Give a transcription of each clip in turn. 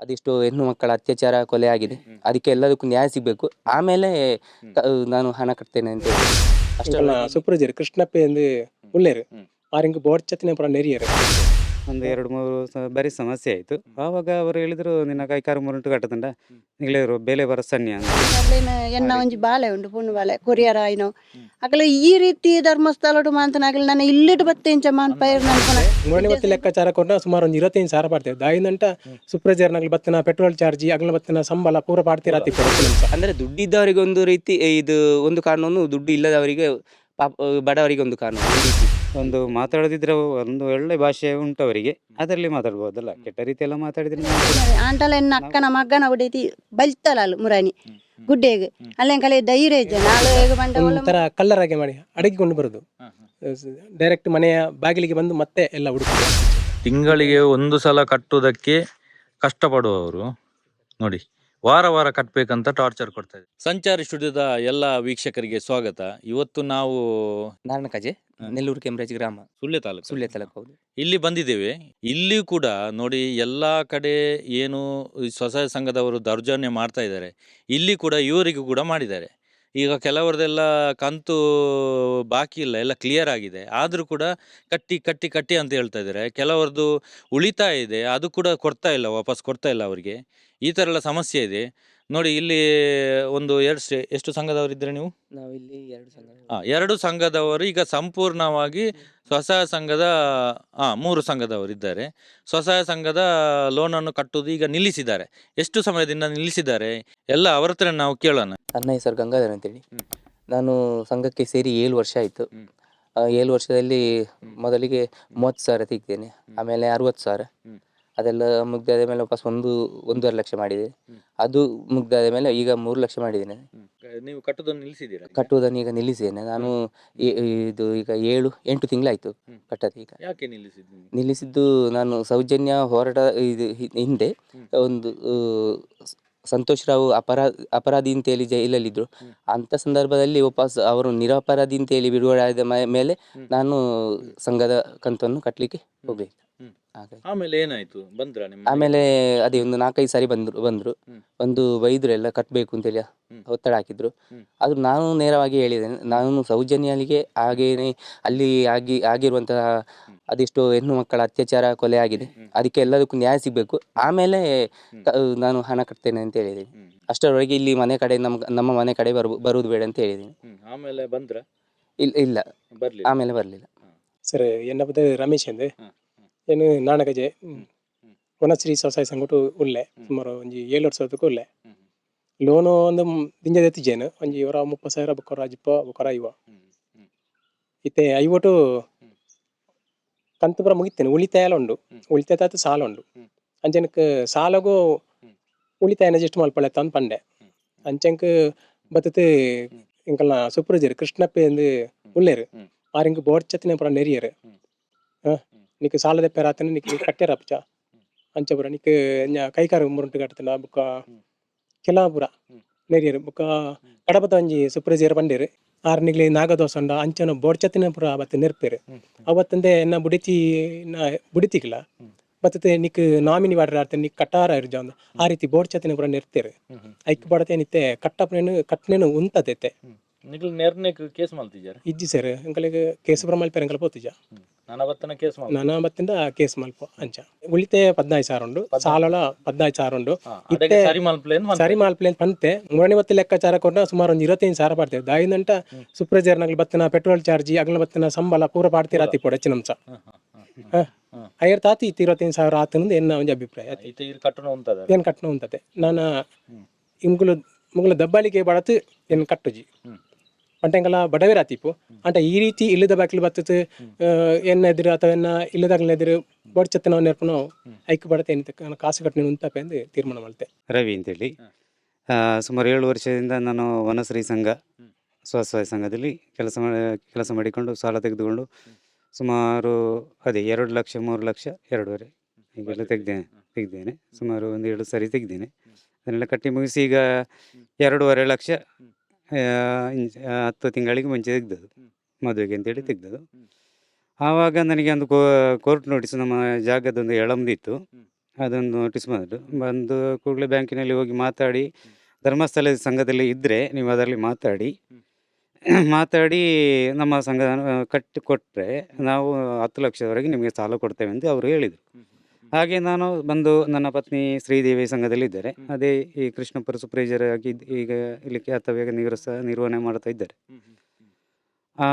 ಅದೆಷ್ಟೋ ಹೆಣ್ಣು ಮಕ್ಕಳ ಅತ್ಯಾಚಾರ ಕೊಲೆ ಆಗಿದೆ. ಅದಕ್ಕೆ ಎಲ್ಲದಕ್ಕೂ ನ್ಯಾಯ ಸಿಗಬೇಕು. ಆಮೇಲೆ ಕ- ನಾನು ಹಣ ಕಟ್ತೇನೆ ಅಂತ ಹೇಳಿ. ಅಷ್ಟೇ. ಇಂಕಲ್ನ ಸುಪ್ರಜರ್ ಕೃಷ್ಣಪ್ಪ ಎಂದು ಉಳ್ಳೇರು ಆರಿಂಗ್ ಬೋರ್ಡ್ ಚತ್ತಿನ ಪುರ ನೆರಿಯರು. ಒಂದು ಎರಡು ಮೂರು ಸ ಬರೀ ಸಮಸ್ಯೆ ಆಯಿತು. ಆವಾಗ ಅವರು ಹೇಳಿದರು ನಿನ್ನ ಕೈಕಾರು ಮುರುಂಟು ಕಟ್ಟದಂಡ ಹೇಳಿದ್ರು ಬೆಲೆ ಬರ ಸನ್ನಿ ಅಂತ. ಅಲ್ಲಿನ ಎನ್ನ ಒಂಜಿ ಬಾಲೆ ಉಂಡು ಪುಣ್ಣು ಬಾಲೆ ಕೊರಿಯರ ಆಯ್ನು ಆಗಲ ಈ ರೀತಿ ಧರ್ಮಸ್ಥಳ ಮಾತನಾಗಲಿ ನಾನು ಇಲ್ಲಿಟ್ಟು ಬತ್ತೆ ಇಂಚ ಮಾನ್ ಪೈರ್ ನನ್ಪುನ ಮೂರನೇ ಲೆಕ್ಕಾಚಾರ ಕೊಟ್ಟ ಸುಮಾರು ಒಂದು ಇರತ್ತೈದು ಸಾವಿರ ಪಾಡ್ತೇವೆ. ದಾಯಿಂದಂಟ ಸುಪ್ರಜರ್ ನಗಲ್ ಬತ್ತಿನ ಪೆಟ್ರೋಲ್ ಚಾರ್ಜ್ ಅಗಲ ಬತ್ತಿನ ಸಂಬಳ ಪೂರ ಪಾಡ್ತೀರ ಅತಿ ಅಂದ್ರೆ ದುಡ್ಡಿದ್ದವರಿಗೆ ಒಂದು ರೀತಿ ಇದು ಒಂದು ಕಾನೂನು ದುಡ್ಡು ಇಲ್ಲದವರಿಗೆ ಪಾಪ ಬಡವರಿಗೆ ಒಂದು ಕಾರಣ ಈ ರೀತಿ ಒಂದು ಮಾತಾಡದಿದ್ರೆ ಒಂದು ಒಳ್ಳೆ ಭಾಷೆ ಉಂಟು ಅವರಿಗೆ. ಅದರಲ್ಲಿ ಮಾತಾಡ್ಬೋದಲ್ಲ? ಕೆಟ್ಟ ರೀತಿ ಎಲ್ಲ ಮಾತಾಡಿದ್ರೆ ಆಂಟಲ ಎನ್ನ ಅಕ್ಕನ ಮಗನ ಉಡೀತಿ ಬಲ್ತಲ ಅಲ್ಲ ಮುರಾನಿ ಗುಡ್ಡೆಗೆ. ಅಲ್ಲೇ ಕಲೆ ಧೈರ್ಯ ಇದೆ ನಾಳೆ ಹೇಗೆ ಬಂಡ ಒಂಥರ ಕಲ್ಲರ್ ಹಾಗೆ ಮಾಡಿ. ಅಡಗಿಕೊಂಡು ಬರೋದು. ಡೈರೆಕ್ಟ್ ಮನೆಯ ಬಾಗಿಲಿಗೆ ಬಂದು ಮತ್ತೆ ಎಲ್ಲ ಹುಡುಕಿ ತಿಂಗಳಿಗೆ ಒಂದು ಸಲ ಕಟ್ಟುವುದಕ್ಕೆ ಕಷ್ಟಪಡುವವರು. ನೋಡಿ. ವಾರ ವಾರ ಕಟ್ಟಬೇಕಂತ ಟಾರ್ಚರ್ ಕೊಡ್ತಾ ಇದೆ ಸಂಚಾರಿ ಸ್ಟುಡಿಯೋದ ಎಲ್ಲ ವೀಕ್ಷಕರಿಗೆ ಸ್ವಾಗತ. ಇವತ್ತು ನಾವು ನಾರಾಯಣ ಕಜೆ ನೆಲ್ಲೂರು ಕೆಂಬ್ರಾಜ್ ಗ್ರಾಮ. ಸುಳ್ಯ ತಾಲೂಕು. ಸುಳ್ಯ ತಾಲೂಕು ಹೌದು. ಇಲ್ಲಿ ಬಂದಿದ್ದೇವೆ. ಇಲ್ಲಿ ಕೂಡ ನೋಡಿ ಎಲ್ಲ ಕಡೆ ಏನು ಈ ಸ್ವಸಹಾಯ ಸಂಘದವರು ದೌರ್ಜನ್ಯ ಮಾಡ್ತಾ ಇದ್ದಾರೆ. ಇಲ್ಲಿ ಕೂಡ ಇವರಿಗೂ ಕೂಡ ಮಾಡಿದ್ದಾರೆ. ಈಗ ಕೆಲವರದೆಲ್ಲ ಕಂತು ಬಾಕಿ ಇಲ್ಲ, ಎಲ್ಲ ಕ್ಲಿಯರ್ ಆಗಿದೆ. ಆದರೂ ಕೂಡ ಕಟ್ಟಿ ಕಟ್ಟಿ ಕಟ್ಟಿ ಅಂತ ಹೇಳ್ತಾ ಇದ್ದಾರೆ. ಕೆಲವರದ್ದು ಉಳಿತಾಯ ಇದೆ, ಅದು ಕೂಡ ಕೊಡ್ತಾ ಇಲ್ಲ, ವಾಪಸ್ ಕೊಡ್ತಾ ಇಲ್ಲ ಅವರಿಗೆ. ಈ ಥರ ಎಲ್ಲ ಸಮಸ್ಯೆ ಇದೆ. ನೋಡಿ ಇಲ್ಲಿ ಒಂದು ಎರಡು ಸ್ಟೇ- ಎಷ್ಟು ಇದ್ರೆ ನೀವು ನಾವು? ಇಲ್ಲಿ ಎರಡು ಸಂಘ ಆ, ಎರಡು ಸಂಘದವರು ಈಗ ಸಂಪೂರ್ಣವಾಗಿ ಸ್ವಸಹಾಯ ಸಂಘದ ಆ ಮೂರು ಸಂಘದವರು ಇದ್ದಾರೆ. ಸ್ವಸಹಾಯ ಸಂಘದ ಲೋನನ್ನು ಕಟ್ಟುವುದು ಈಗ ನಿಲ್ಲಿಸಿದ್ದಾರೆ. ಎಷ್ಟು ಸಮಯದಿಂದ ನಿಲ್ಲಿಸಿದ್ದಾರೆ? ಎಲ್ಲ ಅವರ ಹತ್ರ ನಾವು ಕೇಳೋಣ. ನನ್ನ ಹೆಸರು ಗಂಗಾಧರ್ ಅಂತೇಳಿ. ಹ್ಮ್. ನಾನು ಸಂಘಕ್ಕೆ ಸೇರಿ ಏಳು ವರ್ಷ ಆಯಿತು. ಹ್ಮ್. ಏಳು ವರ್ಷದಲ್ಲಿ ಮೊದಲಿಗೆ ಮೂವತ್ತು ಸಾವಿರ ತೆಗ್ದೇನೆ ಆಮೇಲೆ ಅರವತ್ತು ಸಾವಿರ. ಹ್ಮ್. ಅದೆಲ್ಲ ಮುಗ್ದಾದ ಮೇಲೆ ವಾಪಸ್ ಒಂದು ಒಂದೂವರೆ ಲಕ್ಷ ಮಾಡಿದೆ. ಅದು ಮುಗ್ದಾದ ಮೇಲೆ ಈಗ ಮೂರು ಲಕ್ಷ ಮಾಡಿದ್ದೇನೆ. ನೀವು ಕಟ್ಟುವುದನ್ನು ನಿಲ್ಲಿಸಿದ್ದೀರಾ ಕಟ್ಟುವುದನ್ನು ಈಗ ನಿಲ್ಲಿಸಿದ್ದೇನೆ. ನಾನು ಈ- ಇದು ಈಗ ಏಳು ಎಂಟು ತಿಂಗಳಾಯಿತು ಕಟ್ಟದ ಈಗ. ಯಾಕೆ ನಿಲ್ಲಿಸಿದ್ದು ನಾನು ಸೌಜನ್ಯ ಹೋರಾಟ ಇದು ಹಿ- ಹಿಂದೆ ಒಂದು ಆ, ಸ- ಸಂತೋಷ್ ರಾವ್ ಅಪರಾಧ ಅಪರಾಧಿ ಅಂತೇಳಿ ಜೈಲಲ್ಲಿದ್ದರು. ಅಂಥ ಸಂದರ್ಭದಲ್ಲಿ ವಾಪಸ್ ಅವರು ನಿರಪರಾಧಿ ಅಂತೇಳಿ ಬಿಡುಗಡೆ ಆದ ಮ- ಮೇಲೆ ನಾನು ಸಂಘದ ಕಂತನ್ನು ಕಟ್ಟಲಿಕ್ಕೆ ಹೋಗ್ಬೇಕು. ಹಾಗಾಗಿ ಆಮೇಲೆ ಏನಾಯ್ತು? ಬಂದ್ರ ನಿಮ್ಮ ಆಮೇಲೆ ಅದೇ ಒಂದು ನಾಲ್ಕೈದು ಸಾರಿ ಬಂದ್ರು ಬಂದ್ರು. ಒಂದು ಬೈದ್ರು ಎಲ್ಲ ಕಟ್ಟಬೇಕು ಅಂತೇಳಿ. ಒತ್ತಡ ಹಾಕಿದ್ರು. ಆದ್ರೆ ಅದು ನಾನು ನೇರವಾಗಿ ಹೇಳಿದೆ ನಾನು ಸೌಜನ್ಯಲಿಗೆ ಹಾಗೇನೆ ಅಲ್ಲಿ ಆಗಿ ಆಗಿರುವಂತಹ ಅದೆಷ್ಟೋ ಹೆಣ್ಣು ಮಕ್ಕಳ ಅತ್ಯಾಚಾರ ಕೊಲೆ ಆಗಿದೆ. ಅದಕ್ಕೆ ಎಲ್ಲದಕ್ಕೂ ನ್ಯಾಯ ಸಿಗಬೇಕು. ಆಮೇಲೆ ಕ- ನಾನು ಹಣ ಕಟ್ತೇನೆ ಅಂತ ಹೇಳಿದ್ದೀನಿ. ಅಷ್ಟರವರೆಗೆ ಇಲ್ಲಿ ಮನೆ ಕಡೆ ನಮ್ಮ ನಮ್ಮ ಮನೆ ಕಡೆ ಬರು ಬರುವುದು ಬೇಡ ಅಂತ ಹೇಳಿದ್ದೀನಿ. ಹ್ಮ್. ಆಮೇಲೆ ಬಂದ್ರ? ಇಲ್ಲ ಇಲ್ಲ. ಬರ್ಲಿ ಆಮೇಲೆ ಬರಲಿಲ್ಲ. ಸರ್ ಏನಪ್ಪ ರಮೇಶ್ ಅಂದ್ರೆ ಹ್ಮ್. ಏನು ನಾಣಗಜೆ. ವನಶ್ರೀ ಸ್ವಸಹಾಯ ಸಂಘಟು ಉಳ್ಳೆ ಸುಮಾರು ಒಂಜಿ ಏಳು ವರ್ಷದಕ್ಕೂ ಉಳ್ಳೆ. ಲೋನು ಒಂದು ದಿಂಜದ ಎತ್ತಿಜೇನು ಒಂಜಿ ಇವರ ಮುಪ್ಪತ್ತು ಸಾವಿರ ಬುಕ್ಕರ ಅಜ್ಜಿಪ್ಪ ಬುಕ್ಕರ ಇವ. ಇತ್ತೆ ಐವಟು ಕಂತುಪುರ ಕಂತು ಪುರ ಮುಗಿತೇನೆ ಉಳಿತಾಯ ಉಂಡು. ಉಳಿತಾಯ ತಾತು ಸಾಲ ಉಂಡು. ಅಂಚನಕ್ ಸಾಲಗೂ ಉಳಿತಾಯ ಉಳಿತಾಯನ ಜಸ್ಟ್ ಮಲ್ಪಳೆ ತಂದು ಪಂಡೆ. ಅಂಚೆಂಕ್ ಬತ್ತತೆ ಹ್ಮ್. ಸುಪ್ರಜರು ಕೃಷ್ಣಪ್ಪ ಎಂದು ಉಳ್ಳೇರು. ಆರಿಂಗ್ ಬೋರ್ಡ್ ಚತ್ತಿನ ಪುರ ನೆರಿಯರು. ಹ್ಮ್. సాలద ಹ್ಮ್. నీకు ನಿಕ್ ಕೈಕಾರ ಮುರುಂಟು ಕಟ್ಟತನ ಬುಕ್ಕ ಹ್ಮ್. ಕೆಲ ಪುರ ಹ್ಮ್. ನೆರಿಯರು ಬುಕ್ಕ ಕಡಪದ ಒಂಜಿ ಸುಪ್ರಜರ್ ಬಂಡೇರು ಆರ್ನಿಗ್ಲಿ ನಾಗದೋಸ ಉಂಡ ಅಂಚನ ಬೋಡ್ಚತಿನ ಪುರ ಅವತ್ತು ನೆರ್ಪೇರು. ಅವತ್ತಂದೆ ಎನ್ನ ಬುಡಿತಿ ಬುಡಿತಿಗಿಲ್ಲ. ಬತ್ತತೆ ನಿಕ್ ನಾಮಿನಿ ವಾಡ್ರ ಆಡ್ತೆ ನಿಕ್ ಕಟ್ಟಾರ ಇರ್ಜ ಆ ರೀತಿ ಬೋಡ್ಚತಿನ ಪುರ ನೆರ್ತೇರು. ಐಕ್ ಬಡತೆ ನಿತ್ತೆ ಕಟ್ಟಪ್ಪನೇನು ಕಟ್ನೇನು ಉಂತದೈತೆ ನಿಖಿಲ್ ನೇರ್ನೆ ಕೇಸ್ ಮಲ್ತಿದ್ದಾರೆ. ಇಜ್ಜಿ ಸರ್ ಅಂಕಲಿಗೆ ಕೇಸ್ ಮಲ್ಪೇರು ಅಂಕಲ್ ಪೋತಿಜ ನಾನು ಅವತ್ತನ ಕೇಸ್ ಮಲ್ ನನ್ನ ಬತ್ತಿಂದ ಕೇಸ್ ಮಲ್ಪ ಅಂಚ. ಉಳಿತೆ ಪದ್ನಾಯ್ದು ಸಾವಿರ ಉಂಡು ಸಾಲಲ ಪದ್ನಾಯ್ದು ಸಾವಿರ ಉಂಡು. ಇತ್ತೆ- ಸರಿ ಮಲ್ಪ್ಲೇನ್ ಸರಿ ಮಾಲ್ಪ್ಲೇನ್ ಪಂತೆ ಮೂರನೇ ಬತ್ತಿ ಲೆಕ್ಕಾಚಾರ ಕೊಟ್ಟ ಸುಮಾರು ಒಂದು ಇರತ್ತೈದು ಸಾವಿರ ಪಾಡ್ತೇವೆ. ದಾಯಿಂದಂಟ ಸುಪ್ರಜರ್ ನಗಲ್ ಬತ್ತಿನ ಪೆಟ್ರೋಲ್ ಚಾರ್ಜಿ ಅಗಲ ಬತ್ತಿನ ಸಂಬಳ ಪೂರ ಪಾಡ್ತೀರ ಅತಿ ಪೊಡ ಹೆಚ್ಚಿನಂಶ ಐರ್ ತಾತಿ ಇತ್ತು ಇರತ್ತೈದು ಸಾವಿರ ಆತನಂದು ಎನ್ನ ಒಂಜಿ ಅಭಿಪ್ರಾಯ? ಇರ್ ಕಟ್ಟಣ ಉಂಟದ. ಏನ್ ನಾನು. ಇಂಗುಲು ಮುಗುಲ ದಬ್ಬಾಳಿಕೆ ಬಡತು ಏನ್ ಕಟ್ಟುಜಿ. ಹ್ಮ್. ಬಡವೇ ಬಡವೇರ ಆತಿಪ್ಪು ಅಂಟ ಈ ರೀತಿ ಇಲ್ಲದ ಬಾಕಿಲು ಬತ್ತದ ಎನ್ನ ಎದುರು ಅಥವಾ ಎನ್ನ ಇಲ್ಲದಾಗಲ ಎದುರು ಬಡ್ಚತ್ತ ನಾವು ನೆರ್ಪು ಐಕ್ ಬಡತೆ ಕಾಸು ಕಟ್ಟಿನ ಉಂತಪೆ ಎಂದು ತೀರ್ಮಾನ ಮಾಡ್ತೆ. ರವಿ ಅಂತೇಳಿ. ಸುಮಾರು ಏಳು ವರ್ಷದಿಂದ ನಾನು ವನಶ್ರೀ ಸಂಘ ಸ್ವಸಹಾಯ ಸಂಘದಲ್ಲಿ ಕೆಲಸ ಕೆಲಸ ಮಾಡಿಕೊಂಡು ಸಾಲ ತೆಗೆದುಕೊಂಡು ಸುಮಾರು ಅದೇ ಎರಡು ಲಕ್ಷ ಮೂರು ಲಕ್ಷ ಎರಡೂವರೆ ಹೀಗೆಲ್ಲ ತೆಗ್ದೇನೆ. ತೆಗ್ದೇನೆ ಸುಮಾರು ಒಂದು ಏಳು ಸರಿ ತೆಗ್ದೇನೆ. ಅದನ್ನೆಲ್ಲ ಕಟ್ಟಿ ಮುಗಿಸಿ ಈಗ ಎರಡೂವರೆ ಲಕ್ಷ ಹತ್ತು ತಿಂಗಳಿಗೆ ಮುಂಚೆ ತೆಗ್ದದ್ದು. ಮದುವೆಗೆ ಅಂತೇಳಿ ತೆಗ್ದದ್ದು. ಆವಾಗ ನನಗೆ ಒಂದು ಕೋರ್ಟ್ ನೋಟಿಸ್ ನಮ್ಮ ಜಾಗದೊಂದು ಎಳಂದಿತ್ತು ಅದೊಂದು ನೋಟಿಸ್ ಬಂದು ಬಂದು ಕೂಡಲೇ ಬ್ಯಾಂಕಿನಲ್ಲಿ ಹೋಗಿ ಮಾತಾಡಿ ಧರ್ಮಸ್ಥಳ ಸಂಘದಲ್ಲಿ ಇದ್ದರೆ ನೀವು ಅದರಲ್ಲಿ ಮಾತಾಡಿ. ಮಾತಾಡಿ ನಮ್ಮ ಸಂಘ ಕಟ್ಟಿ ಕೊಟ್ಟರೆ ನಾವು ಹತ್ತು ಲಕ್ಷದವರೆಗೆ ನಿಮಗೆ ಸಾಲ ಕೊಡ್ತೇವೆ ಅಂತ ಅವರು ಹೇಳಿದರು. ಹಾಗೆ ನಾನು ಬಂದು ನನ್ನ ಪತ್ನಿ ಶ್ರೀದೇವಿ ಸಂಘದಲ್ಲಿ ಇದ್ದಾರೆ ಅದೇ ಈ ಕೃಷ್ಣಪುರ ಸುಪ್ರೇಜರ್ ಆಗಿ ಇದ್- ಈಗ ಇಲ್ಲಿ ಕರ್ತವ್ಯ ನಿರ್ವಸ ನಿರ್ವಹಣೆ ಮಾಡ್ತಾ ಇದ್ದಾರೆ. ಆ,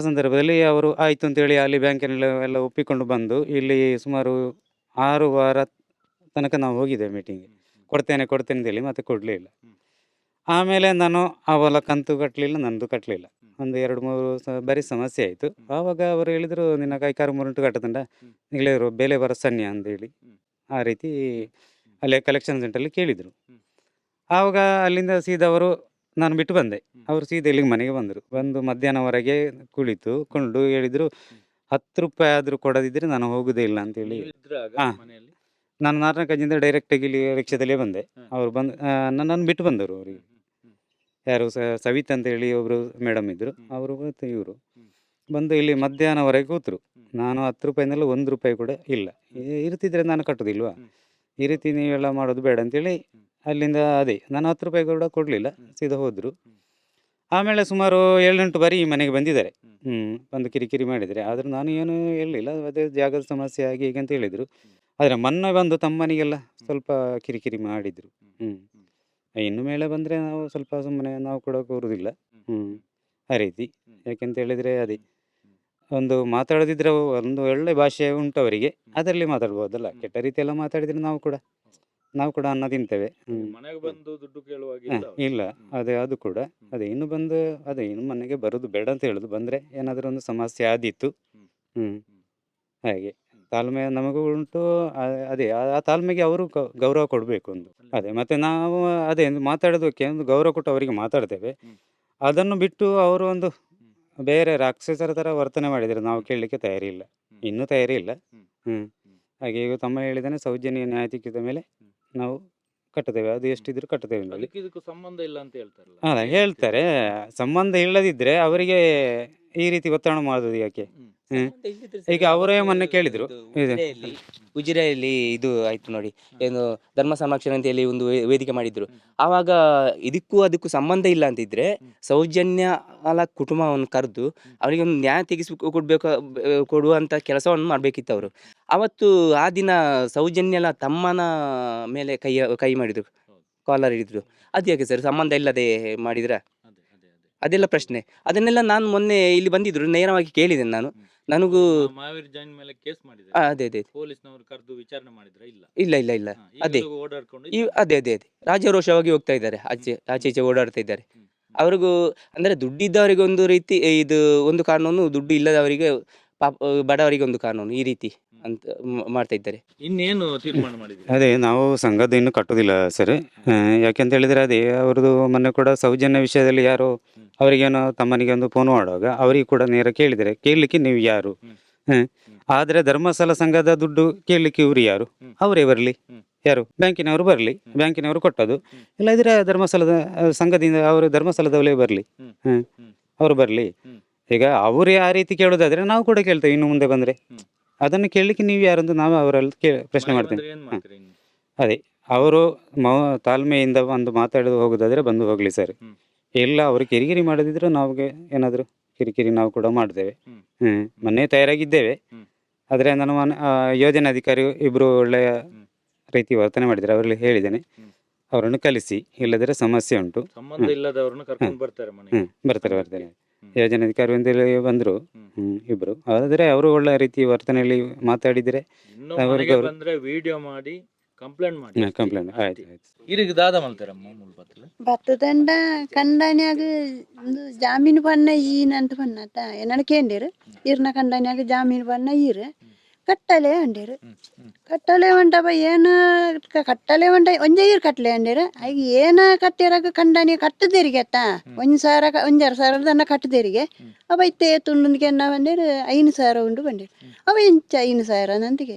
ಸಂದರ್ಭದಲ್ಲಿ ಅವರು ಆಯಿತು ಅಂತೇಳಿ ಅಲ್ಲಿ ಬ್ಯಾಂಕಿನಲ್ಲಿ ಎಲ್ಲ ಒಪ್ಪಿಕೊಂಡು ಬಂದು ಇಲ್ಲಿ ಸುಮಾರು ಆರು ವಾರ ತನಕ ನಾವು ಹೋಗಿದ್ದೇವೆ ಮೀಟಿಂಗ್ಗೆ. ಕೊಡ್ತೇನೆ ಕೊಡ್ತೇನೆ ಅಂತೇಳಿ ಮತ್ತೆ ಕೊಡಲಿಲ್ಲ ಆಮೇಲೆ ನಾನು ಅವಲ ಕಂತು ಕಟ್ಟಲಿಲ್ಲ ನಂದು ಕಟ್ಟಲಿಲ್ಲ ಒಂದು ಎರಡು ಮೂರು ಸ ಬರೀ ಸಮಸ್ಯೆ ಆಯಿತು. ಆವಾಗ ಅವರು ಹೇಳಿದರು ನಿನ್ನ ಕೈಕಾರು ಮುರುಂಟು ಕಟ್ಟದಂಡ ಹೇಳಿದರು ಬೇಲೆ ಬರೋ ಸನ್ಯ ಅಂತೇಳಿ ಆ ರೀತಿ ಅಲ್ಲೇ ಕಲೆಕ್ಷನ್ ಸೆಂಟ್ರಲ್ಲಿ ಕೇಳಿದರು. ಆವಾಗ ಅಲ್ಲಿಂದ ಸೀದಾ ಅವರು ನಾನು ಬಿಟ್ಟು ಬಂದೆ. ಅವರು ಸೀದಾ ಇಲ್ಲಿಗೆ ಮನೆಗೆ ಬಂದರು. ಬಂದು ಮಧ್ಯಾಹ್ನವರೆಗೆ ಕುಳಿತು ಕೊಂಡು ಹೇಳಿದರು ಹತ್ತು ರೂಪಾಯಿ ಆದರೂ ಕೊಡದಿದ್ದರೆ ನಾನು ಹೋಗುದೇ ಇಲ್ಲ ಅಂತೇಳಿ ಹಾಂ. ನಾನು ನಾಲ್ಕಂಜಿಂದ ಡೈರೆಕ್ಟಾಗಿ ಇಲ್ಲಿ ರಿಕ್ಷಾದಲ್ಲೇ ಬಂದೆ. ಅವರು ಬಂದು ನನ್ನನ್ನು ಬಿಟ್ಟು ಬಂದರು ಅವರಿಗೆ ಯಾರು ಸವಿತ್ ಅಂತ ಹೇಳಿ ಒಬ್ಬರು ಮೇಡಮ್ ಇದ್ದರು ಅವರು ಮತ್ತು ಇವರು. ಬಂದು ಇಲ್ಲಿ ಮಧ್ಯಾಹ್ನವರೆಗೆ ಕೂತರು. ನಾನು ಹತ್ತು ರೂಪಾಯಿನೆಲ್ಲ ಒಂದು ರೂಪಾಯಿ ಕೂಡ ಇಲ್ಲ. ಇರ್ತಿದ್ರೆ ನಾನು ಕಟ್ಟೋದಿಲ್ವಾ? ಈ ರೀತಿ ನೀವೆಲ್ಲ ಮಾಡೋದು ಬೇಡ ಅಂತೇಳಿ ಅಲ್ಲಿಂದ ಅದೇ ನಾನು ಹತ್ತು ರೂಪಾಯಿ ಕೂಡ ಕೊಡಲಿಲ್ಲ. ಸೀದಾ ಹೋದರು. ಆಮೇಲೆ ಸುಮಾರು ಏಳೆಂಟು ಬಾರಿ ಈ ಮನೆಗೆ ಬಂದಿದ್ದಾರೆ. ಹ್ಞೂ ಬಂದು ಕಿರಿಕಿರಿ ಮಾಡಿದರೆ ಆದರೂ ನಾನು ಏನು ಹೇಳಲಿಲ್ಲ ಅದೇ ಜಾಗದ ಸಮಸ್ಯೆ ಆಗಿ ಹೀಗಂತ ಅಂತ ಹೇಳಿದರು. ಆದರೆ ಮೊನ್ನೆ ಬಂದು ತಮ್ಮನಿಗೆಲ್ಲ ಸ್ವಲ್ಪ ಕಿರಿಕಿರಿ ಮಾಡಿದರು. ಹ್ಞೂ ಇನ್ನು ಮೇಲೆ ಬಂದರೆ ನಾವು ಸ್ವಲ್ಪ ಸುಮ್ಮನೆ ನಾವು ಕೂಡ ಕೂರುವುದಿಲ್ಲ ಹ್ಞೂ ಆ ರೀತಿ. ಯಾಕೆಂತ ಹೇಳಿದರೆ ಅದೇ ಒಂದು ಮಾತಾಡದಿದ್ರೆ ಒಂದು ಒಳ್ಳೆ ಭಾಷೆ ಉಂಟು ಅವರಿಗೆ ಅದರಲ್ಲಿ ಮಾತಾಡ್ಬೋದಲ್ಲ. ಕೆಟ್ಟ ರೀತಿಯೆಲ್ಲ ಮಾತಾಡಿದರೆ ನಾವು ಕೂಡ ನಾವು ಕೂಡ ಅನ್ನ ತಿಂತೇವೆ. ಮನೆಗೆ ಬಂದು ದುಡ್ಡು ಕೇಳುವಾಗ ಇಲ್ಲ ಇಲ್ಲ. ಅದೇ ಅದು ಕೂಡ. ಅದೇ ಇನ್ನು ಬಂದು ಅದೇ ಇನ್ನು ಮನೆಗೆ ಬರೋದು ಬೇಡ ಅಂತ ಹೇಳುದು. ಬಂದರೆ ಏನಾದರೂ ಒಂದು ಸಮಸ್ಯೆ ಆದಿತ್ತು ಹ್ಞೂ ಹಾಗೆ. ತಾಳ್ಮೆ ನಮಗೂ ಉಂಟು ಅದೇ ಆ ತಾಳ್ಮೆಗೆ ಅವರು ಗೌರವ ಕೊಡಬೇಕು ಒಂದು. ಅದೇ ಮತ್ತೆ ನಾವು ಅದೇ ಮಾತಾಡೋದಕ್ಕೆ ಒಂದು ಗೌರವ ಕೊಟ್ಟು ಅವರಿಗೆ ಮಾತಾಡ್ತೇವೆ. ಅದನ್ನು ಬಿಟ್ಟು ಅವರು ಒಂದು ಬೇರೆ ರಾಕ್ಷಸರ ಥರ ವರ್ತನೆ ಮಾಡಿದರೆ ನಾವು ಕೇಳಲಿಕ್ಕೆ ತಯಾರಿ ಇಲ್ಲ ಇನ್ನೂ ತಯಾರಿ ಇಲ್ಲ ಹ್ಮ್. ಹ್ಞೂ ಹಾಗೆ ಈಗ ತಮ್ಮ ಹೇಳಿದಾನೆ ಸೌಜನ್ಯ ನ್ಯಾಯಾಧಿಕೃತ ಮೇಲೆ ನಾವು ಕಟ್ಟುತ್ತೇವೆ. ಅದು ಎಷ್ಟಿದ್ರು ಕಟ್ಟುತ್ತೇವೆ ಸಂಬಂಧ ಇಲ್ಲ ಅಂತ ಹೇಳ್ತಾರಲ್ಲ. ಅಲ್ಲ ಹೇಳ್ತಾರೆ. ಸಂಬಂಧ ಇಲ್ಲದಿದ್ರೆ ಅವರಿಗೆ ಈ ರೀತಿ ಒತ್ತಡ ಮಾಡೋದು ಯಾಕೆ. ಈಗ ಅವರೇ ಮೊನ್ನೆ ಕೇಳಿದ್ರು. ಇದು. ಉಜಿರೆಯಲ್ಲಿ ಇದು ಆಯ್ತು ನೋಡಿ. ಏನು ಧರ್ಮ ಸಂರಕ್ಷಣೆ ಅಂತ ಹೇಳಿ ಒಂದು ವೇ- ವೇದಿಕೆ ಮಾಡಿದ್ರು. ಆವಾಗ ಇದಕ್ಕೂ ಅದಕ್ಕೂ ಸಂಬಂಧ ಇಲ್ಲ ಅಂತಿದ್ರೆ ಸೌಜನ್ಯ ಅಲ್ಲ ಕುಟುಂಬವನ್ನು ಕರೆದು ಅವರಿಗೆ ಒಂದು ನ್ಯಾಯ ತೆಗೆಸಿ ಕೊಡ್ಬೇಕು ಕೊಡುವಂತ ಕೆಲಸವನ್ನು ಮಾಡ್ಬೇಕಿತ್ತು ಅವರು. ಅವತ್ತು ಆ ದಿನ ಸೌಜನ್ಯಲ ತಮ್ಮನ ಮೇಲೆ ಕೈ ಕೈ ಮಾಡಿದ್ರು. ಕಾಲರ್ ಹಿಡಿದ್ರು. ಅದು ಯಾಕೆ ಸರ್? ಸಂಬಂಧ ಇಲ್ಲದೆ ಮಾಡಿದ್ರ? ಅದೇ ಅದೇ ಅದೇ. ಅದೆಲ್ಲ ಪ್ರಶ್ನೆ. ಅದನ್ನೆಲ್ಲ ನಾನು ಮೊನ್ನೆ ಇಲ್ಲಿ ಬಂದಿದ್ರು ನೇರವಾಗಿ ಕೇಳಿದ್ದೇನೆ ನಾನು. ನನಗೂ ಮಹಾವೀರ್ ಜೈನ್ ಮೇಲೆ ಕೇಸ್ ಆ, ಮಾಡಿದ್ದಾರೆ ಅದೇ ಅದೇ. ಪೊಲೀಸ್ನವರು ಕರೆದು ವಿಚಾರಣೆ ಮಾಡಿದ್ರ ಇಲ್ಲ. ಇಲ್ಲ ಇಲ್ಲ ಇಲ್ಲ. ಹಾ, ಅದೇ. ಓಡಾಡ್ಕೊಂಡು ಈ ಅದೇ ಅದೇ ಅದೇ. ರಾಜಾರೋಷವಾಗಿ ಹೋಗ್ತಾ ಇದ್ದಾರೆ. ಆಚೆ ಆಚೆ ಈಚೆ ಓಡಾಡ್ತಾ ಇದ್ದಾರೆ. ಹ್ಮ್. ಅವ್ರಿಗೂ ಅಂದ್ರೆ ದುಡ್ಡಿದ್ದವರಿಗೆ ಒಂದು ರೀತಿ ಇದು ಒಂದು ಕಾನೂನು ದುಡ್ಡು ಇಲ್ಲದವರಿಗೆ ಪಾಪ ಬಡವರಿಗೆ ಒಂದು ಕಾನೂನು ಈ ರೀತಿ. ಅಂತ ಮಾಡ್ತಾ ಇದ್ದಾರೆ. ಇನ್ನೇನು ತೀರ್ಮಾನ ಮಾಡಿದ್ರಿ ಅದೇ ನಾವು ಸಂಘದ ಇನ್ನು ಕಟ್ಟೋದಿಲ್ಲ ಸರ್. ಯಾಕೆಂತ ಹೇಳಿದ್ರೆ ಅದೇ ಅವ್ರದ್ದು ಮೊನ್ನೆ ಕೂಡ ಸೌಜನ್ಯ ವಿಷಯದಲ್ಲಿ ಯಾರು ಅವರಿಗೇನೋ ತಮ್ಮನಿಗೆ ಒಂದು ಫೋನ್ ಮಾಡುವಾಗ ಅವರಿಗೆ ಕೂಡ ನೇರ ಕೇಳಿದರೆ ಕೇಳಲಿಕ್ಕೆ ನೀವು ಯಾರು. ಆದ್ರೆ ಧರ್ಮಸ್ಥಳ ಸಂಘದ ದುಡ್ಡು ಕೇಳಲಿಕ್ಕೆ ಇವರು ಯಾರು. ಅವರೇ ಬರಲಿ. ಯಾರು? ಬ್ಯಾಂಕಿನವರು ಬರಲಿ. ಬ್ಯಾಂಕಿನವರು ಕೊಟ್ಟದು ಇಲ್ಲದಿದ್ರೆ ಧರ್ಮಸ್ಥಳದ ಸಂಘದಿಂದ ಅವರು ಧರ್ಮಸ್ಥಳದವರೇ ಬರಲಿ. ಅವರು ಬರಲಿ. ಈಗ ಅವರು ಆ ರೀತಿ ಕೇಳೋದಾದ್ರೆ ನಾವು ಕೂಡ ಕೇಳ್ತೇವೆ ಇನ್ನು ಮುಂದೆ ಬಂದ್ರೆ. ಅದನ್ನು ಕೇಳಲಿಕ್ಕೆ ನೀವು ಯಾರಂತ ನಾವು ಅವರಲ್ಲಿ ಕೇ ಪ್ರಶ್ನೆ ಮಾಡ್ತೇನೆ? ಅದೇ ಅವರು ಮೌ ತಾಳ್ಮೆಯಿಂದ ಒಂದು ಮಾತಾಡೋದು ಹೋಗೋದಾದ್ರೆ ಬಂದು ಹೋಗಲಿ ಸರ್. ಎಲ್ಲ ಇಲ್ಲ ಅವರು ಕಿರಿಕಿರಿ ಮಾಡದಿದ್ರೆ ನಮಗೆ ಏನಾದರೂ ಕಿರಿಕಿರಿ ನಾವು ಕೂಡ ಮಾಡ್ತೇವೆ. ಹ್ಮ್. ಹ್ಮ್ ಮೊನ್ನೆ ತಯಾರಾಗಿದ್ದೇವೆ. ಆದರೆ ಆ, ಯೋಜನೆ ಅಧಿಕಾರಿ ಇಬ್ಬರು ಒಳ್ಳೆಯ ರೀತಿ ವರ್ತನೆ ಮಾಡಿದ್ದಾರೆ. ಅವರಲ್ಲಿ ಹೇಳಿದ್ದೇನೆ. ಅವರನ್ನು ಕಲಿಸಿ ಇಲ್ಲದ್ರೆ ಸಮಸ್ಯೆ ಉಂಟು. ಬರ್ತಾರೆ ಬರ್ತಾರೆ. ಬರ್ತಾರೆ ಹ್ಮ್. ಯೋಜನೆ ಅಧಿಕಾರಿ ಅಂತೇಳಿ ಬಂದರು. ಇಬ್ಬರು ಆದರೆ ಅವರು ಒಳ್ಳೆ ರೀತಿ ವರ್ತನೆಯಲ್ಲಿ ಮಾತಾಡಿದರೆ ಅವರಿಗೆ ಬಂದ್ರೆ ವಿಡಿಯೋ ಮಾಡಿ ಕಂಪ್ಲೇಂಟ್ ಮಾಡಿ. ಕಂಪ್ಲೇಂಟ್ ಆಯ್ತು ಆಯ್ತು. ಇರಿಗೆ ದಾದ ಮಲ್ತಾರಮ್ಮ ಮುಲ್ಬತ್ತಲ್ಲ ಭತ್ತದಂಡ ಕಂಡಾನ್ಯಾಗ ಒಂದು ಜಾಮೀನು ಬಣ್ಣ ಈನಂತ ಬಣ್ಣಟ ಏನನ ಕೇಂದಿರು ಇರ್ನ ಕಂಡಾನ್ಯಾಗ ಜಾಮೀನು ಬಣ್ಣ ಈರು. ಕಟ್ಟಲೆ ಹಂಡೀರು ಕಟ್ಟಲೆ ಹೊಂಟಪ್ಪ ಏನು ಕಟ್ಟಲೆ ಹೊಂಟ ಒಂದೇ ಕಟ್ಟಲೆ ಹಂಡೀರು ಆಗ ಏನು ಕಟ್ಟಿರಾಗ ಕಂಡ ನೀವು ಕಟ್ಟದೇರಿಗೆ ಅತ್ತ? ಒಂದು ಸಾವಿರ ಒಂದಾರು ಸಾವಿರದ ಅನ್ನ ಕಟ್ಟದೇರಿಗೆ. ಅವ ಇತ್ತೆ ತುಂಡನ್ಗೆ ಅನ್ನ ಬಂದಿರು ಐನು ಸಾವಿರ ಉಂಡು ಬಂದಿರು ಅವ ಇಂಚ ಐನು ಸಾವಿರ ನಂತಿಗೆ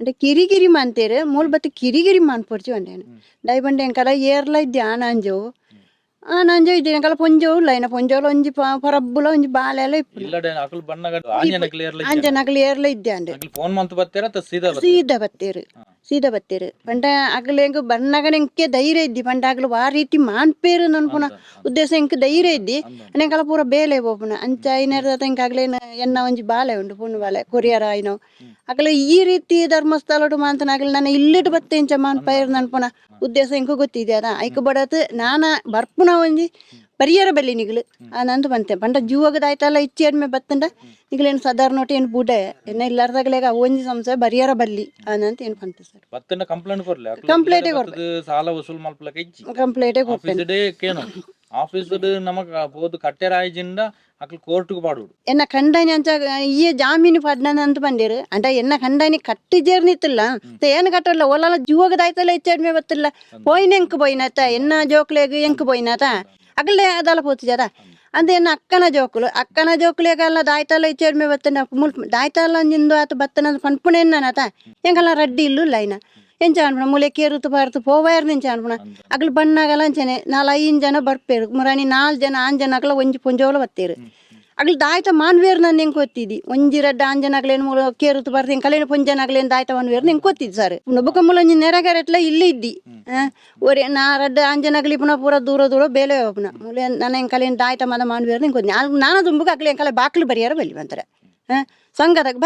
అంటే ಕಿರಿಗಿರಿ ಮಾಂತೇರು ಮೂಲ ಬತ್ತ ಕಿರಿಗಿರಿ ಮಾನ್ಪಡ್ಚಿ ಒಂಡೇನು ಡೈ ಬಂಡೆ ಅಂಕಲ ಏರ್ಲ ಧ್ಯಾನ ಅಂಜವು ನಂಜು ಇದ್ದೆ ನಂಗೆಲ್ಲ ಪೊಂಜೋ ಇಲ್ಲ ಏನ ಪೊಂಜೋಲ ಒಂಜಿ ಪರಬ್ಬುಲ ಒಂಜಿ ಬಾಲ ಇಪ್ಪು ಇಲ್ಲಡೆ ಇದ್ದೆ ಅಂದ್ರೆ ಫೋನ್ ಮಂತ್ ಬತ್ತೀರ ಸೀದಾ ಬತ್ತೀರಿ ಸೀದಾ ಬತ್ತೇರು. ಪಂಡ ಆಗ್ಲು ಹೆಂಗ ಬಣ್ಣಗನ ಎಂಕೆ ಧೈರ್ಯ ಇದ್ದಿ. ಪಂಡ ಆಗ್ಲು ಆ ರೀತಿ ಮಾನ್ಪೇರು ನನ್ಪುನ ಉದ್ದೇಶ ಎಂಕ್ ಧೈರ್ಯ ಇದ್ದಿ. ನೆಂಕಲ ಪೂರ ಬೇಲೆ ಬೋಪುನ ಅಂಚ ಐನರ್ದ ಎಂಕ್ ಆಗ್ಲೇನ ಎನ್ನ ಒಂಜಿ ಬಾಲೆ ಉಂಡು ಪುಣ್ಣು ಬಾಲೆ ಕೊರಿಯರ ಆಯ್ನೋ ಆಗ್ಲ ಈ ರೀತಿ ಧರ್ಮಸ್ಥಳ ಮಾಂತನ ಆಗ್ಲ ನಾನು ಇಲ್ಲಿಟ್ಟು ಬತ್ತೆ ಇಂಚ ಮಾನ್ಪೇರು ನನ್ಪುನ ಉದ್ದೇಶ ಎಂಕು ಗೊತ್ತಿದ್ಯಾದ ಐಕ ಬಡತ್ ನಾನ ಬರ್ಪುನ ಒಂಜಿ ಪರಿಯರ ಬಲ್ಲಿ ನಿಗಲು. ಆನಂದ್ ಬಂತೆ. ಪಂಡ ಜೂವಗದ ಆಯ್ತಲ್ಲ ಇಚ್ಚಿ ಎಡ್ಮೆ ಬತ್ತಂಡ ನಿಗ್ಲೇನು ಸಾಧಾರಣ ಒಟ್ಟು ಏನು ಬುಡ. ಎನ್ನ ಇಲ್ಲಾರ್ದಾಗಲೇಗ ಒಂಜಿ ಸಂಸ್ಥೆ ಬರಿಯರ ಬಲ್ಲಿ. ಆನಂತ ಏನು ಬಂತೆ ಸರ್. ಬತ್ತಂಡ ಕಂಪ್ಲೇಂಟ್ ಕೊರ್ಲೆ ಏ ಕೊರ್ಲೆ. ಸಾಲ ವಸೂಲ್ ಮಾಡ್ಲಕ್ಕೆ ಇಜ್ಜಿ. ಕಂಪ್ಲೇಂಟೇ ಕೊಡ್ತೇನೆ. ಆಫೀಸ್ ನಮಕ್ ಪೋದು ಕಟ್ಟೆರ ಆಯ್ಜಿಂದ ಅಕ್ಲು ಕೋರ್ಟ್ಗೆ ಪಾಡುಡು ಎನ್ನ ಕಂಡಾನಿ ಅಂಚ ಈ ಜಾಮೀನು ಪಡ್ನ ಅಂತ ಬಂದಿರು. ಅಂಡ ಎನ್ನ ಕಂಡಾನಿ ಕಟ್ಟಿ ಜೇರ್ನಿತ್ತಿಲ್ಲ. ಏನು ಕಟ್ಟಲ್ಲ? ಒಲ್ಲ ಜೂವಗದ ಆಯ್ತಲ್ಲ ಇಚ್ಚಡ್ಮೆ ಬತ್ತಿಲ್ಲ ಪೋಯ್ನ ಎಂಕ್ ಪೋಯ್ನಾತ. ಎನ್ನ ಜೋಕ್ಲೆಗ್ ಎಂಕ್ కదా ಅಂದ ಅಕ್ಕನ ಜೋಕುಲು ಅಕ್ಕನ ಜೋಕ್ಲೆಗಲ್ಲ ದಾಯ್ತಲ್ಲ ಇಚ್ಚಡ್ಮೆ ಬತ್ತನ ಮುಲ್ಪ ದಾಯ್ತಲ್ಲ ನಿಂದು ಆತ ಬತ್ತನ ಪನ್ಪುಣ ಎನ್ನನಾತ ಹೆಂಗಲ್ಲ ರಡ್ಡಿ ಇಲ್ಲು ಲೈನ ಎಂಚ ಅನ್ಪುಣ? ಮುಲೆ ಕೇರುತ್ತು ಪಾರ್ತು ಪೋವಾಯರ್ ನಿಂಚ ಅನ್ಪುಣ? ಅಗ್ಲು ಬಣ್ಣಾಗಲ್ಲ ಅಂಚನೆ ನಾಲ್ ಐನ್ ಜನ ಬರ್ಪೇರು. ಮುರಾಣಿ ನಾಲ್ ಜನ ಆನ್ ಜನ ಅಗಲ ಒಂಜಿ ಪುಂಜೋಲ ಬತ್ತೇರು. ಅಗ್ಲು ದಾಯ್ತ ಮಾನ್ವೇರ್ ನಾನು ಹೆಂಗೆ ಗೊತ್ತಿದ್ದಿ ಒಂಜಿ ರಡ್ಡ ಮೂಲ ಕೇರುತ್ತು ಬರ್ತಿ ಕಲೇನು ಪುಂಜನಾಗ್ಲೇನು ದಾಯ್ತ ಮಾನ್ವೇರ್ ಹೆಂಗೆ ಗೊತ್ತಿದ್ದು ಸರ್? ನೊಬ್ಬಕ ಮೂಲ ಒಂಜಿ ನೆರಗಾರೆಟ್ಲ ಇಲ್ಲೇ ಇದ್ದಿ. ಒರೆ ನಾ ರಡ್ಡ ಅಂಜನಾಗ್ಲಿ ಪುನಃ ಪೂರ ದೂರ ದೂರ ಬೇಲೆ ಹೋಗ್ನ ಮೂಲೆ ನನ್ನ ಹೆಂಗೆ ಕಲೇನು ದಾಯ್ತ ಮಾದ ಮಾನ್ವೇರ್ ಹೆಂಗೆ ಗೊತ್ತಿ ನಾನು ದುಂಬುಗ ಅಗ್ಲಿ ಹೆಂಗೆ ಕಲೆ ಬಾಕ್ಲು ಬರಿಯಾರ ಬಲ್ಲಿ ಬಂತಾರೆ. ಹಾಂ? ಸಂಘದಾಗ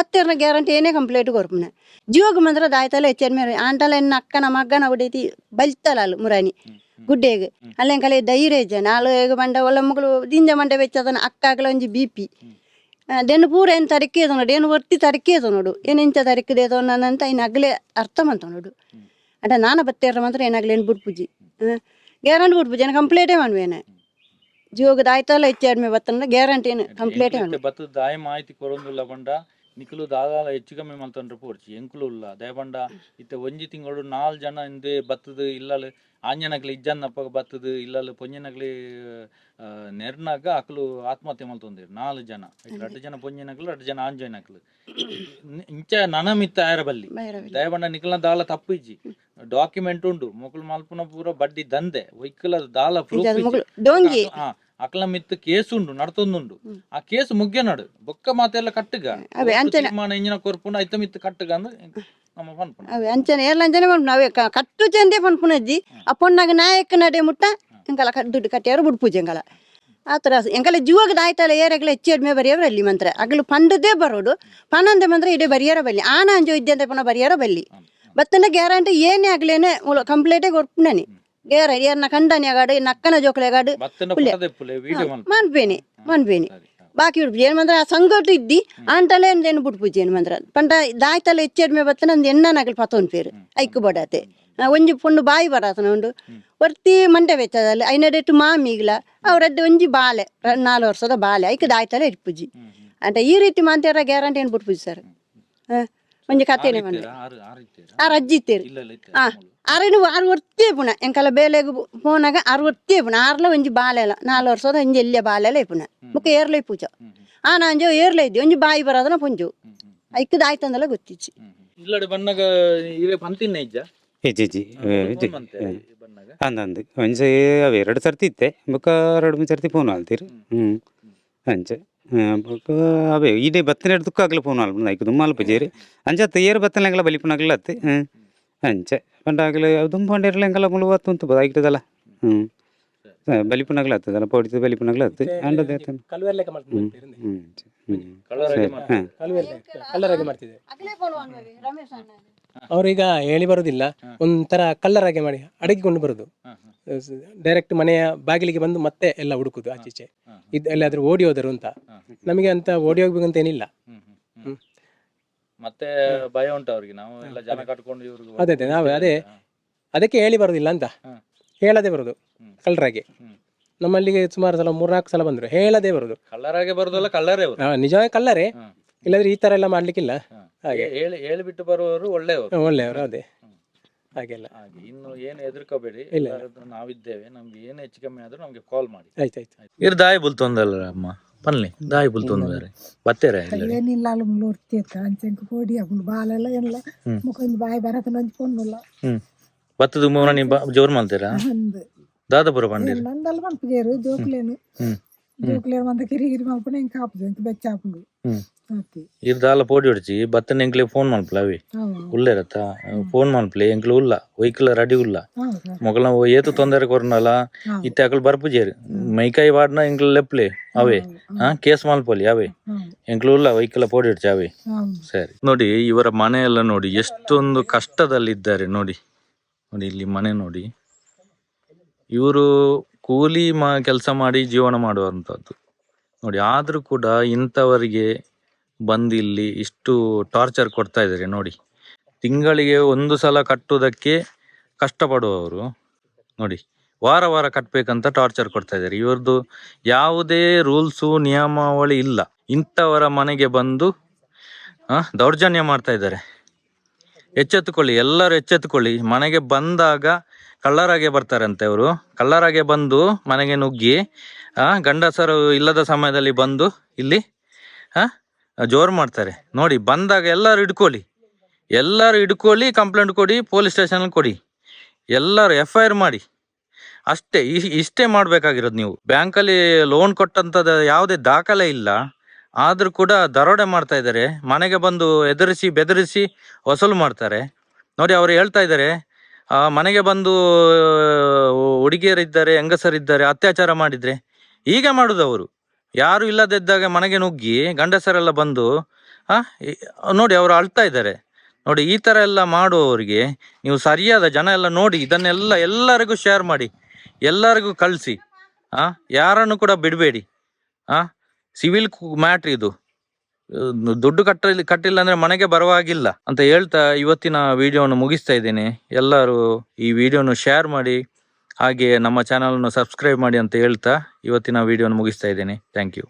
ಗ್ಯಾರಂಟಿ ಏನೇ ಕಂಪ್ಲೇಂಟ್ ಕೊರ್ಪುನ ಜೀವಗ ಮಂದ್ರ ದಾಯ್ತಲ್ಲ ಎಚ್ಚರ ಮೇಲೆ ಆಂಟಲ್ಲ ಎನ್ನ ಅಕ್ಕನ ಮಗ್ಗನ ಹೊಡೈತಿ ಬಲ್ತಲ್ಲ ಮುರಾನಿ. ಗುಡ್ಡೆಗೆ. ಅಲ್ಲೆಂ ಕಲೆ ಧೈರ್ಯ ನಾಳು ಹೇಗೆ ಮಂಡ ಒಲ್ಲ ಮಗಳು ದಿಂಜ ಮಂಡ ವೆಚ್ಚದನ ಅಕ್ಕಾಗಲ ಒಂಜಿ ಬಿ ಪಿ ದೆನ್ನು ಪೂರ ಏನು ತರಕೆ ಏದು ನೋಡು ಏನು ಒತ್ತಿ ತರಕೆ ಏದು ನೋಡು. ಏನು ಇಂಚ ತರಕಿದೆ ಇನ್ನು ಅಗ್ಲೆ ಅರ್ಥ ಮಂತ ನೋಡು. ಅಡ ನಾನು ಬತ್ತೇರ ಮಾತ್ರ ಏನಾಗಲಿ ಏನು ಪೂಜಿ. ಗ್ಯಾರಂಟಿ ಬಿಡ್ಪುಜಿ ಏನು ಕಂಪ್ಲೇಂಟೇ ಮಾಡ್ಬೇನೆ ಜೀವಗ ದಾಯ್ತಲ್ಲ ಹೆಚ್ಚಾಡ್ಮೆ ಬತ್ತಂದ್ರೆ ಗ್ಯಾರಂಟಿ ಏನು ಕಂಪ್ಲೇಂಟೇ ಮಾಡ್ಬೇಕು ಬತ್ತದ ದಾಯ ಮಾಹಿತಿ ಕೊರೊಂದುಲ್ಲ ಬಂಡ. ನಿಖಲು ದಾದಾಲ ಹೆಚ್ಚು ಕಮ್ಮಿ ಮಲ್ತಂಡ್ರೆ ಪೋರ್ಚಿ. ಎಂಕುಲು ಇಲ್ಲ. ದಯಬಂಡ ಇತ್ತೆ ಒಂಜಿ ತಿಂಗಳು ನಾಲ್ ಜನ ಇಂದೆ ಬತ್ತದ ಇಲ್ಲಲು ಆಂಜನಕ್ಲಿ ಇಜ್ಜನ್ನಪ್ಪ ಬತ್ತದ ಇಲ್ಲಲ್ಲ ಪೊಂಜನಗ್ಲಿ ನೆರ್ನಾಗ ಅಕ್ಲು ಆತ್ಮಹತ್ಯೆ ಮಲ್ತೊಂದಿರು ನಾಲ್ಕು ಜನ. ಎರಡು ಜನ ಪೊಂಜನಕ್ಲು ಎರಡು ಜನ ಆಂಜನಕ್ಲು ಇಂಚ ನನ ಮಿತ್ತ ಆಯರ ಬಲ್ಲಿ ಬೈರವಿಲ್ಲ. ದಯಪಂಡ ನಿಖಲ್ನ ದಾಲ ತಪ್ಪಿಜ್ಜಿ ಡಾಕ್ಯುಮೆಂಟ್ ಉಂಡು ಮೊಕುಲು ಮಲ್ಪುನ ಪೂರ ಬಡ್ಡಿ ದಂದೆ ಒಯ್ಕಲ ದಾಲ ಪ್ರೂಫ್ ಡೋಂಗಿ. ಅಕ್ಲ ಮಿತ್ತು ಕೇಸ್ ಉಂಡು ನಡ್ತೊಂದುಂಡು. ಆ ಕೇಸ್ ಮುಗ್ಯ ನಡು ಬೊಕ್ಕ ಮಾತೆಲ್ಲ ಕಟ್ಟುಗ. ತೀರ್ಮಾನ ಇಂಜಿನ ಕೊರ್ಪುನ ಐತ ಮಿತ್ತು ಕಟ್ಟುಗ ಅಂದ್ರೆ ಅಂಚನೆ ಎಲ್ಲ ಅಂಚನೆ ಕ- ಕಟ್ಟು ಚಂದೆ ಪನ್ಪುನಜ್ಜಿ ಆ ಪೊಣ್ಣಾಗ ನಾಯಕ ನಡೆ ಮುಟ್ಟ ಎಂಕಲ ದುಡ್ಡು ಕಟ್ಟಿಯಾರು ಬುಡ್ಪೂಜೆ ಎಂಕಲ. ಆ ಥರ ಎಂಕಲ ಜೀವಾಗ ದಾಯ್ತಲ್ಲ ಏರೆಗ್ಲ ಹೆಚ್ಚು ಎಡ್ಮೆ ಬರಿಯವ್ರು ಅಲ್ಲಿ ಮಂತ್ರ. ಅಗ್ಲು ಪಂಡದೇ ಬರೋಡು. ಪನಂದೆ ಮಂತ್ರ ಇಡೇ ಬರಿಯಾರ ಬಲ್ಲಿ. ಆನ ಅಂಜು ಅಂತ ಪುನಃ ಬರಿಯಾರ ಬಲ್ಲಿ. ಬತ್ತನ ಗ್ಯಾರಂಟಿ ಏನೇ ಆಗ್ಲೇನೆ ಕಂಪ್ಲೇಂಟೇ ಕೊಡ್ಪುನನಿ ಗ್ಯಾರ ಏರ್ನ ಕಂಡನಿ ಆಗಾಡು ನಕ್ಕನ ಜೋಕಲೆಗಾಡು. ಬತ್ತನ ಪುಲ್ಯ. ಪುಲೆ ಹಾ. ಬಾಕಿ ಬಿಡ್ಪು ಏನು ಮಂದ್ರ ಆ ಸಂಗಟು ಇದ್ದಿ ಆಂಟಲೆ ಏನು ಬಿಡ್ಪುಜಿ ಏನು ಮಂದ್ರ. ಪಂಡ ದಾಯ್ತಲ್ಲ ಹೆಚ್ಚೆಡ್ಮೆ ಬತ್ತನ ಅಂದ್ ಎಣ್ಣ ನಗಲ್ ಪತೋನ್ ಪೇರು ಐಕ್ ಬಡತೆ. ಒಂಜಿ ಪುಂಡು ಬಾಯಿ ಬರಾತನ ಉಂಡು. ಒರ್ತಿ ಮಂಡೆ ವೆಚ್ಚದಲ್ಲಿ ಐನಡೆಟ್ಟು ಮಾಮಿಗ್ಲ ಅವರದ್ದು ಒಂಜಿ ಬಾಲೆ ನಾಲ್ ವರ್ಷದ ಬಾಲೆ ಐಕ್ ದಾಯ್ತಲ್ಲ ಇಡ್ಪುಜಿ ಅಂತ ಈ ರೀತಿ ಮಾಂತ್ಯಾರ ಗ್ಯಾರಂಟಿ ಏನು ಬಿಡ್ಪುಜಿ ಸರ್? ಒಂಜಿ ಕತೆ? ಆ ರಜ್ಜಿ ಇತ್ತೇರು. ಇಲ್ಲ ಒರ್ತಿ ಪುಣ ಎಂಕಲ ಬೇಲೆಗ್ ಪೋನಾಗ ಆರು ಒರ್ತಿ ಪುಣ ಆರ್ಲ ಒಂಜಿ ಬಾಲೆಲ ನಾಲ್ ವರ್ಷದ ಒಂಜಿ ಎಲ್ಯ ಬಾಲೆಲ ಪುಣ ಮುಖ ಏರ್ಲೆ ಪೂಜ. ಆ ನಾಂಜೋ ಏರ್ಲೆ ಇದ್ದಿ. ಒಂಜಿ ಬಾಯಿ ಬರೋದನ ಪುಂಜು. ಐಕ್ಕದ ಆಯ್ತಂದಲ್ಲ ಗೊತ್ತಿಚ್ಚಿ. ಇಲ್ಲಡೆ ಬಣ್ಣಗ ಇವೆ ಪಂತಿನ ಇಜ್ಜ? ಬಣ್ಣಗ? ಅಂದಂದು ಒಂದ್ಸ ಅವು ಎರಡು ಸರ್ತಿ ಇತ್ತೆ. ಬೊಕ್ಕ ಎರಡು ಮೂರು ಸರ್ತಿ ಫೋನ್ ಆಲ್ತೀರು. ಹ್ಞೂ ಅಂಚೆ ಬೊಕ್ಕ ಅವೇ ಈಡೆ ಬತ್ತನ ದುಕ್ಕ ಆಗಲಿ ಫೋನ್ ಆಲ್ ಐಕು ದುಮ್ಮ ಅಲ್ಪ ಜೇರಿ ಅಂಚ ತಯ್ಯರ್ ಬತ್ತನಂಗಲ ಬಲಿಪುನಗಲ ಅತ್ತೆ ಹ್ಞೂ ಅಂಚೆ ಪಂಡಾಗಲ ದುಮ್ಮ ಪಂಡೇರ್ಲೆಂಗಲ ಮುಳುವತ್ತು ಅಂತ ಬೋದು ಐಕ್ಟದಲ್ಲ ಹ್ಞೂ ಬಲಿಪುಣಗಳು ಹತ್ತದಲ್ಲ ಪೌಡಿತ ಬಲಿಪುಣಗಳು ಆಗ್ತದೆ ಅಂಡದ ಹ್ಞೂ ಮಾಡ್ತಿದ್ದೆ. ಹ್ಞೂ ಅವ್ರೀಗ ಹೇಳಿ ಬರೋದಿಲ್ಲ. ಒಂಥರ ಕಲ್ಲರಾಗೆ ಮಾಡಿ ಅಡಗಿಕೊಂಡು ಬರೋದು. ಡೈರೆಕ್ಟ್ ಮನೆಯ ಬಾಗಿಲಿಗೆ ಬಂದು ಮತ್ತೆ ಎಲ್ಲ ಹುಡುಕುದು ಆಚೀಚೆ. ಇದು ಎಲ್ಲಾದ್ರೂ ಓಡಿ ಹೋದರು ಅಂತ. ನಮಗೆ ಅಂತ ಓಡಿ ಹೋಗ್ಬೇಕಂತ ಏನಿಲ್ಲ. ಮತ್ತೆ ಭಯ ಉಂಟು ಅವ್ರಿಗೆ. ನಾವು ಎಲ್ಲ ಜನ ಕಟ್ಕೊಂಡು ಇವ್ರಿಗೆ ಅದೇ ಅದೇ ನಾವೇ ಅದೇ. ಅದಕ್ಕೆ ಹೇಳಿ ಬರೋದಿಲ್ಲ ಅಂತ. ಹಾ. ಹೇಳದೆ ಬರೋದು ಕಳ್ಳರಾಗಿ. ನಮ್ಮಲ್ಲಿಗೆ ಸುಮಾರು ಸಲ ಮೂರ್ನಾಲ್ಕು ಸಲ ಬಂದ್ರು. ಹೇಳದೆ ಬರೋದು. ಕಳ್ಳರಾಗೆ ಬರೋದಲ್ಲ ಕಳ್ಳರೇ ಅವರು ನಿಜವಾಗಿ ನಿಜವೇ ಇಲ್ಲದ್ರೆ. ಈ ತರ ಎಲ್ಲ ಮಾಡ್ಲಿಕ್ಕಿಲ್ಲ. ಹಾಗೆ. ಹೇ- ಹೇಳಿ ಹೇಳಿಬಿಟ್ಟು ಬರುವವರು ಒಳ್ಳೆಯವರು. ಒಳ್ಳೆಯವರು ಅದೇ. ಹಾಗೆಲ್ಲ. ಹಾಗೆ ಇನ್ನು ಏನು ಹೆದರ್ಕೋಬೇಡಿ. ಎಲ್ಲರದ್ದು ನಾವಿದ್ದೇವೆ. ನಮ್ಗೆ ಏನು ಹೆಚ್ಚು ಕಮ್ಮಿ ಆದ್ರೂ ನಮ್ಗೆ ಕಾಲ್ ಮಾಡಿ. ಆಯ್ತಾಯ್ತು ಇರ್ ದಾಯಿ ಬುಲ್ತೊಂದಲ್ಲ ಅಮ್ಮ. ದಾಯಿ ಬುಲ್ತೊಂದರೆ ಬತ್ತೇರೆ ಏನಿಲ್ಲ ಅಲ್ಲ ಮುಳ್ಳು ಉರ್ತಿಯತ್ತ ಅಂಚೆಂಕ ಕೋಡಿ ಅಗುಲು ಬಾಲೆಲ್ಲ ಏನಿಲ್ಲ. ಮುಖಂದು ಬಾಯಿ ಬರತ ನಂಚ್ಕೊಂಡಲ್ಲ ಹ್ಮ್. ಬತ್ತದ ಮೂರನಿ ಜೋರ್ ಜೋರು ಅಂದು. ದಾದಾಪುರ ಪಂಡಿರ್ ನಂದಲ್ಲ ಮನ್ಪುಜೇರು ಜೋಕ್ಲೇನು. ಜೋಕ್ಲೇನು ಮಂತ ಕಿರಿ ಕಿರಿ ಮಲ್ಪನೆ ಇಂಕ ಹಾಪುದು ಇಂಕ ಬೆಚ್ಚ ಹಾಪುಂಡು ಆತಿ ಇರ್ದಾಲ ಪೋಡಿ ಹೊಡ್ಚಿ ಬತ್ತನ ಎಂಕ್ಲೆ ಫೋನ್ ಮಲ್ಪಲ ಅವಿ? ಉಲ್ಲ ಇರತ್ತ? ಫೋನ್ ಮಲ್ಪಲೆ ಎಂಕ್ಲು ಉಲ್ಲ ವೈಕಲ್ ರೆಡಿ ಉಲ್ಲ. ಮೊಗಲ ಏತು ತೊಂದರೆ ಕೊರನಲ್ಲ ಇತ್ತೆ ಅಕಲ್ ಬರ್ಪುಜೇರಿ ಮೈಕಾಯಿ ವಾಡ್ನ ಎಂಕ್ಲ ಲೆಪ್ಲೆ ಅವೇ. ಹಾ ಕೇಸ್ ಮಲ್ಪಲಿ ಅವೇ. ಎಂಕ್ಲು ಉಲ್ಲ ಒಯ್ಕಲ ಪೋಡಿ ಹೊಡ್ಚಿ ಅವೇ. ಸರಿ. ನೋಡಿ ಇವರ ಮನೆ ಎಲ್ಲ ನೋಡಿ ಎಷ್ಟೊಂದು ಕಷ್ಟದಲ್ಲಿದ್ದಾರೆ ನೋಡಿ. ನೋಡಿ ಇಲ್ಲಿ ಮನೆ ನೋಡಿ. ಇವರು ಕೂಲಿ ಮಾ ಕೆಲಸ ಮಾಡಿ ಜೀವನ ಮಾಡುವಂಥದ್ದು. ನೋಡಿ, ಆದರೂ ಕೂಡ ಇಂಥವರಿಗೆ ಬಂದು ಇಲ್ಲಿ ಇಷ್ಟು ಟಾರ್ಚರ್ ಕೊಡ್ತಾ ಇದ್ದಾರೆ. ನೋಡಿ, ತಿಂಗಳಿಗೆ ಒಂದು ಸಲ ಕಟ್ಟುವುದಕ್ಕೆ ಕಷ್ಟಪಡುವವರು, ನೋಡಿ, ವಾರ ವಾರ ಕಟ್ಟಬೇಕಂತ ಟಾರ್ಚರ್ ಕೊಡ್ತಾ ಇದ್ದಾರೆ. ಇವ್ರದ್ದು ಯಾವುದೇ ರೂಲ್ಸು ನಿಯಮಾವಳಿ ಇಲ್ಲ. ಇಂಥವರ ಮನೆಗೆ ಬಂದು ದೌರ್ಜನ್ಯ ಮಾಡ್ತಾ ಇದ್ದಾರೆ. ಎಚ್ಚೆತ್ತುಕೊಳ್ಳಿ, ಎಲ್ಲರೂ ಎಚ್ಚೆತ್ತುಕೊಳ್ಳಿ. ಮನೆಗೆ ಬಂದಾಗ ಕಳ್ಳರಾಗೆ ಬರ್ತಾರಂತೆ ಅವರು. ಕಳ್ಳರಾಗೆ ಬಂದು ಮನೆಗೆ ನುಗ್ಗಿ ಗಂಡಸರು ಇಲ್ಲದ ಸಮಯದಲ್ಲಿ ಬಂದು ಇಲ್ಲಿ ಜೋರು ಮಾಡ್ತಾರೆ. ನೋಡಿ, ಬಂದಾಗ ಎಲ್ಲರೂ ಹಿಡ್ಕೊಳ್ಳಿ. ಎಲ್ಲರೂ ಹಿಡ್ಕೊಳ್ಳಿ, ಕಂಪ್ಲೇಂಟ್ ಕೊಡಿ, ಪೊಲೀಸ್ ಸ್ಟೇಷನ್ ಕೊಡಿ. ಎಲ್ಲರೂ ಎಫ್ ಐ ಆರ್ ಮಾಡಿ. ಅಷ್ಟೇ ಇಷ್ಟೇ ಮಾಡಬೇಕಾಗಿರೋದು ನೀವು. ಬ್ಯಾಂಕಲ್ಲಿ ಲೋನ್ ಕೊಟ್ಟಂತದ ಯಾವುದೇ ದಾಖಲೆ ಇಲ್ಲ. ಆದರೂ ಕೂಡ ದರೋಡೆ ಮಾಡ್ತಾ ಇದ್ದಾರೆ. ಮನೆಗೆ ಬಂದು ಎದುರಿಸಿ, ಬೆದರಿಸಿ, ವಸೂಲು ಮಾಡ್ತಾರೆ. ನೋಡಿ, ಅವ್ರು ಹೇಳ್ತಾ ಇದ್ದಾರೆ ಮನೆಗೆ ಬಂದು ಹುಡುಗಿಯರಿದ್ದಾರೆ, ಹೆಂಗಸರಿದ್ದಾರೆ, ಅತ್ಯಾಚಾರ ಮಾಡಿದ್ರೆ ಈಗ ಮಾಡುದು ಅವರು. ಯಾರು ಇಲ್ಲದಿದ್ದಾಗ ಮನೆಗೆ ನುಗ್ಗಿ ಗಂಡಸರೆಲ್ಲ ಬಂದು, ಆ ನೋಡಿ ಅವರು ಅಳ್ತಾ ಇದ್ದಾರೆ. ನೋಡಿ, ಈ ತರ ಎಲ್ಲ ಮಾಡುವವರಿಗೆ ನೀವು ಸರಿಯಾದ ಜನ ಎಲ್ಲ ನೋಡಿ, ಇದನ್ನೆಲ್ಲ ಎಲ್ಲರಿಗೂ ಶೇರ್ ಮಾಡಿ, ಎಲ್ಲರಿಗೂ ಕಳಿಸಿ, ಆ, ಯಾರನ್ನು ಕೂಡ ಬಿಡಬೇಡಿ, ಆ ಸಿವಿಲ್ ಮ್ಯಾಟ್ರ್ ಇದು. ದುಡ್ಡು ಕಟ್ಟಲಿ, ಕಟ್ಟಿಲ್ಲ ಅಂದ್ರೆ ಮನೆಗೆ ಬರುವಾಗಿಲ್ಲ ಅಂತ ಹೇಳ್ತಾ ಇವತ್ತಿನ ವಿಡಿಯೋವನ್ನು ಮುಗಿಸ್ತಾ ಇದ್ದೀನಿ. ಎಲ್ಲರೂ ಈ ವಿಡಿಯೋನು ಶೇರ್ ಮಾಡಿ ಹಾಗೆ ನಮ್ಮ ಚಾನಲ್ನ ಸಬ್ಸ್ಕ್ರೈಬ್ ಮಾಡಿ ಅಂತ ಹೇಳ್ತಾ ಇವತ್ತಿನ ವಿಡಿಯೋನ ಮುಗಿಸ್ತಾ ಇದ್ದೇನೆ. Thank you